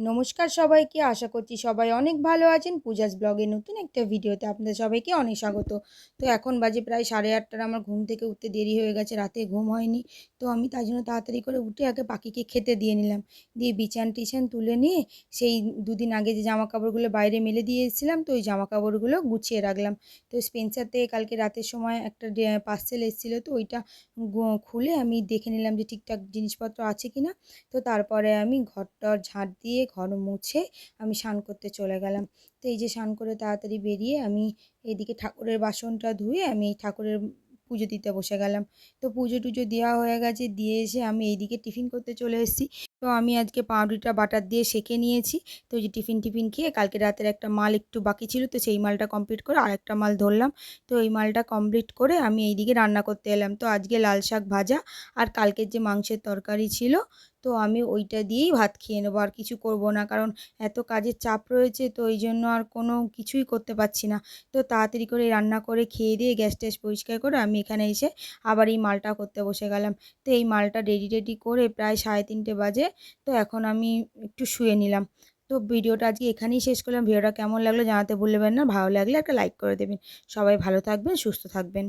নমস্কার সবাইকে, আশা করছি সবাই অনেক ভালো আছেন। পূজাস ব্লগের নতুন একটা ভিডিওতে আপনাদের সবাইকে অনেক স্বাগত। তো এখন বাজে প্রায় সাড়ে আটটার, আমার ঘুম থেকে উঠতে দেরি হয়ে গেছে, রাতে ঘুম হয়নি। তো আমি তাই জন্য তাড়াতাড়ি করে উঠে আগে পাখিকে খেতে দিয়ে নিলাম। দিয়ে বিছান টিছান তুলে নিয়ে সেই দুদিন আগে যে জামা কাপড়গুলো বাইরে মেলে দিয়ে এসেছিলাম, তো ওই জামা কাপড়গুলো গুছিয়ে রাখলাম। তো স্পেন্সার থেকে কালকে রাতের সময় একটা পার্সেল এসেছিল, তো ওইটা খুলে আমি দেখে নিলাম যে ঠিকঠাক জিনিসপত্র আছে কি না তো তারপরে আমি ঘরটর ঝাঁট দিয়ে ঘর মুছে আমি স্নান করতে চলে গেলাম। তো এই যে স্নান করে তাড়াতাড়ি বেরিয়ে আমি এদিকে ঠাকুরের বাসনটা ধুয়ে আমি ঠাকুরের পুজো দিতে বসে গেলাম। তো পুজো টুজো দেওয়া হয়ে গেছে, দিয়ে এসে আমি এইদিকে টিফিন করতে চলে এসেছি। তো আমি আজকে পাউরুটিটা, বাটার দিয়ে সেঁকে নিয়েছি। তো যে টিফিন টিফিন খেয়ে কালকে রাতের একটা মাল একটু বাকি ছিল, তো সেই মালটা কমপ্লিট করে আরেকটা মাল ধরলাম। তো এই মালটা কমপ্লিট করে আমি এইদিকে রান্না করতে এলাম। তো আজকে লাল শাক ভাজা আর কালকের যে মাংসের তরকারি ছিল, তো আমি ওইটা দিয়েই ভাত খেয়ে নেব। আর কিছু করব না, কারণ এত কাজের চাপ রয়েছে, তো এই জন্য আর কোনো কিছুই করতে পারছি না। তো তাড়াতাড়ি করে রান্না করে খেয়ে দিয়ে গ্যাস ট্যাস পরিষ্কার করে আমি এখানে এসে আবার এই মালটা করতে বসে গেলাম। তো এই মালটা রেডি রেডি করে প্রায় সাড়ে তিনটে বাজে। তো এখন আমি একটু শুয়ে নিলাম। তো ভিডিওটা আজকে এখানেই শেষ করলাম। ভিডিওটা কেমন লাগল জানাতে ভুলবেন না। ভালো লাগলে একটা লাইক করে দেবেন। সবাই ভালো থাকবেন, সুস্থ থাকবেন।